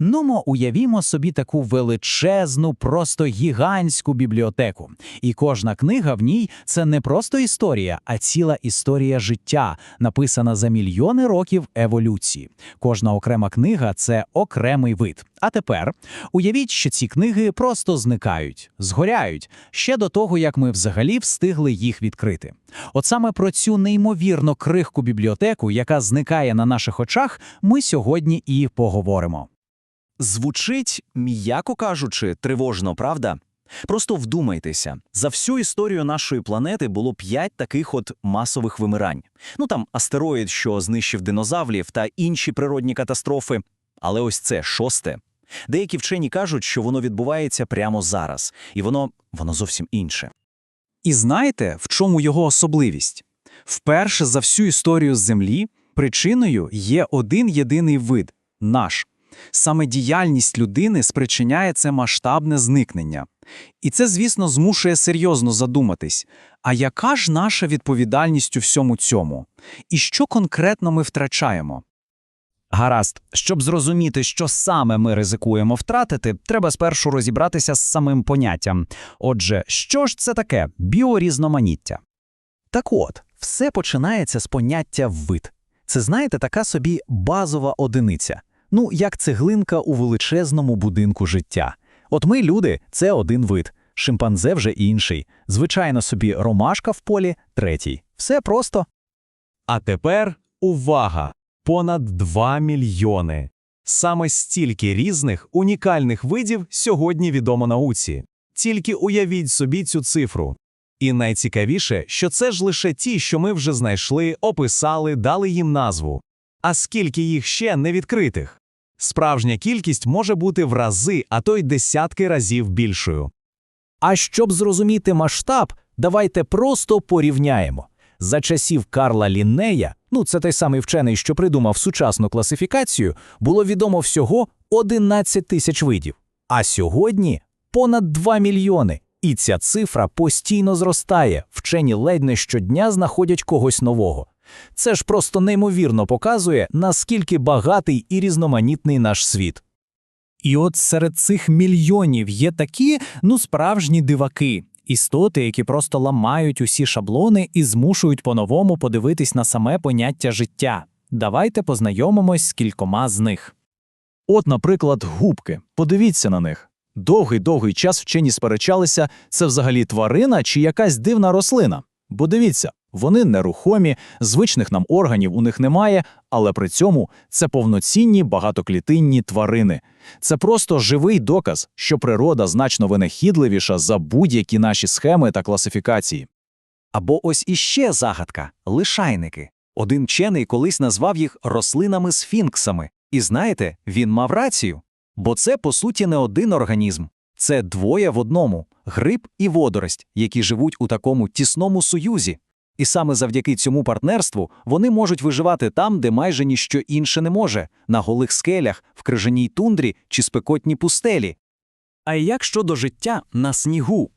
Нумо уявімо собі таку величезну, просто гігантську бібліотеку. І кожна книга в ній це не просто історія, а ціла історія життя, написана за мільйони років еволюції. Кожна окрема книга це окремий вид. А тепер уявіть, що ці книги просто зникають, згоряють ще до того, як ми взагалі встигли їх відкрити. От саме про цю неймовірно крихку бібліотеку, яка зникає на наших очах, ми сьогодні і поговоримо. Звучить, м'яко кажучи, тривожно, правда? Просто вдумайтеся, за всю історію нашої планети було п'ять таких от масових вимирань. Ну там астероїд, що знищив динозаврів та інші природні катастрофи. Але ось це шосте. Деякі вчені кажуть, що воно відбувається прямо зараз, і воно, воно зовсім інше. І знаєте, в чому його особливість? Вперше за всю історію Землі причиною є один єдиний вид наш. Саме діяльність людини спричиняє це масштабне зникнення. І це, звісно, змушує серйозно задуматись, а яка ж наша відповідальність у всьому цьому? І що конкретно ми втрачаємо? Гаразд, щоб зрозуміти, що саме ми ризикуємо втратити, треба спершу розібратися з самим поняттям. Отже, що ж це таке біорізноманіття? Так от, все починається з поняття вид. Це, знаєте, така собі базова одиниця. Ну, як цеглинка у величезному будинку життя. От ми, люди, це один вид, шимпанзе вже інший, звичайно собі ромашка в полі третій. Все просто. А тепер увага! Понад 2 мільйони. Саме стільки різних унікальних видів сьогодні відомо науці. Тільки уявіть собі цю цифру. І найцікавіше, що це ж лише ті, що ми вже знайшли, описали, дали їм назву. А скільки їх ще не відкритих? Справжня кількість може бути в рази, а то й десятки разів більшою. А щоб зрозуміти масштаб, давайте просто порівняємо. За часів Карла Ліннея, ну це той самий вчений, що придумав сучасну класифікацію, було відомо всього 11 тисяч видів. А сьогодні понад 2 мільйони. І ця цифра постійно зростає. Вчені ледь не щодня знаходять когось нового. Це ж просто неймовірно показує, наскільки багатий і різноманітний наш світ. І от серед цих мільйонів є такі, ну, справжні диваки, істоти, які просто ламають усі шаблони і змушують по-новому подивитись на саме поняття життя. Давайте познайомимось з кількома з них. От, наприклад, губки. Подивіться на них. Довгий-довгий час вчені сперечалися, це взагалі тварина чи якась дивна рослина. Бо дивіться, вони нерухомі, звичних нам органів у них немає, але при цьому це повноцінні багатоклітинні тварини. Це просто живий доказ, що природа значно винахідливіша за будь-які наші схеми та класифікації. Або ось іще загадка лишайники. Один вчений колись назвав їх рослинами-сфінксами. І знаєте, він мав рацію. Бо це, по суті, не один організм. Це двоє в одному гриб і водорость, які живуть у такому тісному союзі. І саме завдяки цьому партнерству вони можуть виживати там, де майже ніщо інше не може на голих скелях, в крижаній тундрі чи спекотній пустелі. А як щодо життя на снігу?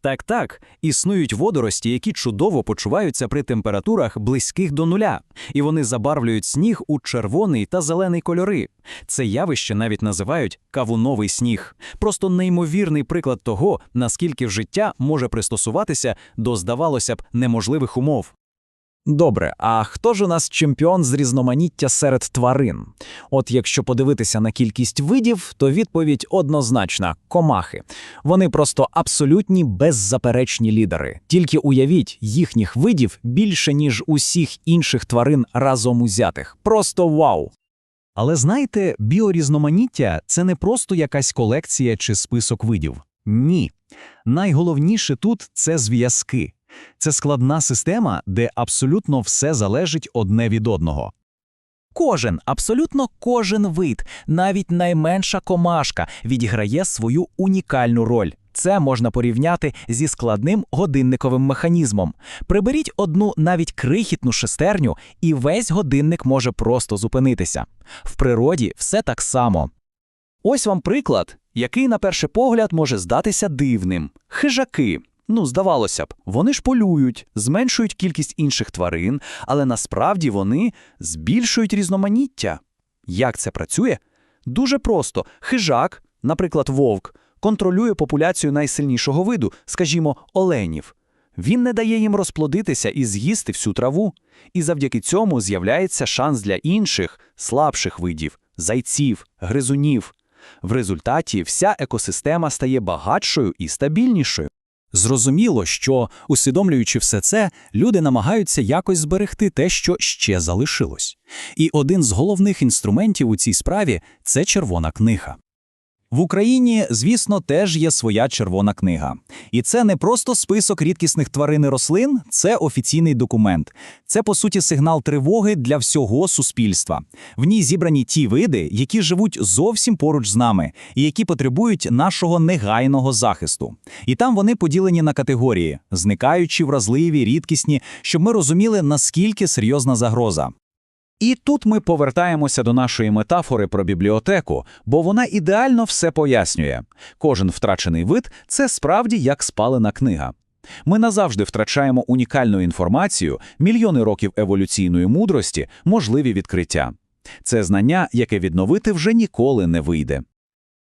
Так так, існують водорості, які чудово почуваються при температурах близьких до нуля, і вони забарвлюють сніг у червоний та зелений кольори. Це явище навіть називають кавуновий сніг. Просто неймовірний приклад того, наскільки життя може пристосуватися до, здавалося б, неможливих умов. Добре, а хто ж у нас чемпіон з різноманіття серед тварин? От якщо подивитися на кількість видів, то відповідь однозначна комахи. Вони просто абсолютні беззаперечні лідери. Тільки уявіть, їхніх видів більше, ніж усіх інших тварин разом узятих. Просто вау! Але знаєте, біорізноманіття це не просто якась колекція чи список видів. Ні. Найголовніше тут це зв'язки. Це складна система, де абсолютно все залежить одне від одного. Кожен, абсолютно кожен вид, навіть найменша комашка, відіграє свою унікальну роль. Це можна порівняти зі складним годинниковим механізмом. Приберіть одну навіть крихітну шестерню, і весь годинник може просто зупинитися. В природі все так само. Ось вам приклад, який на перший погляд може здатися дивним. Хижаки. Ну, здавалося б, вони ж полюють, зменшують кількість інших тварин, але насправді вони збільшують різноманіття. Як це працює? Дуже просто. Хижак, наприклад, вовк, контролює популяцію найсильнішого виду, скажімо, оленів. Він не дає їм розплодитися і з'їсти всю траву. І завдяки цьому з'являється шанс для інших, слабших видів – зайців, гризунів. В результаті вся екосистема стає багатшою і стабільнішою. Зрозуміло, що, усвідомлюючи все це, люди намагаються якось зберегти те, що ще залишилось. І один з головних інструментів у цій справі це червона книга. В Україні, звісно, теж є своя червона книга. І це не просто список рідкісних тварин і рослин, це офіційний документ. Це, по суті, сигнал тривоги для всього суспільства. В ній зібрані ті види, які живуть зовсім поруч з нами, і які потребують нашого негайного захисту. І там вони поділені на категорії: зникаючі, вразливі, рідкісні, щоб ми розуміли, наскільки серйозна загроза. І тут ми повертаємося до нашої метафори про бібліотеку, бо вона ідеально все пояснює. Кожен втрачений вид – це справді як спалена книга. Ми назавжди втрачаємо унікальну інформацію, мільйони років еволюційної мудрості, можливі відкриття. Це знання, яке відновити вже ніколи не вийде.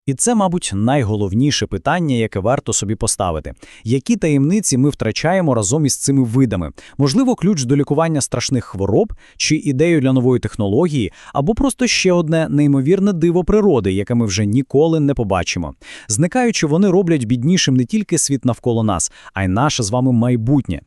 І це, мабуть, найголовніше питання, яке варто собі поставити. Які таємниці ми втрачаємо разом із цими видами? Можливо, ключ до лікування страшних хвороб, чи ідею для нової технології, або просто ще одне неймовірне диво природи, яке ми вже ніколи не побачимо. Зникаючи, вони роблять біднішим не тільки світ навколо нас, а й наше з вами майбутнє.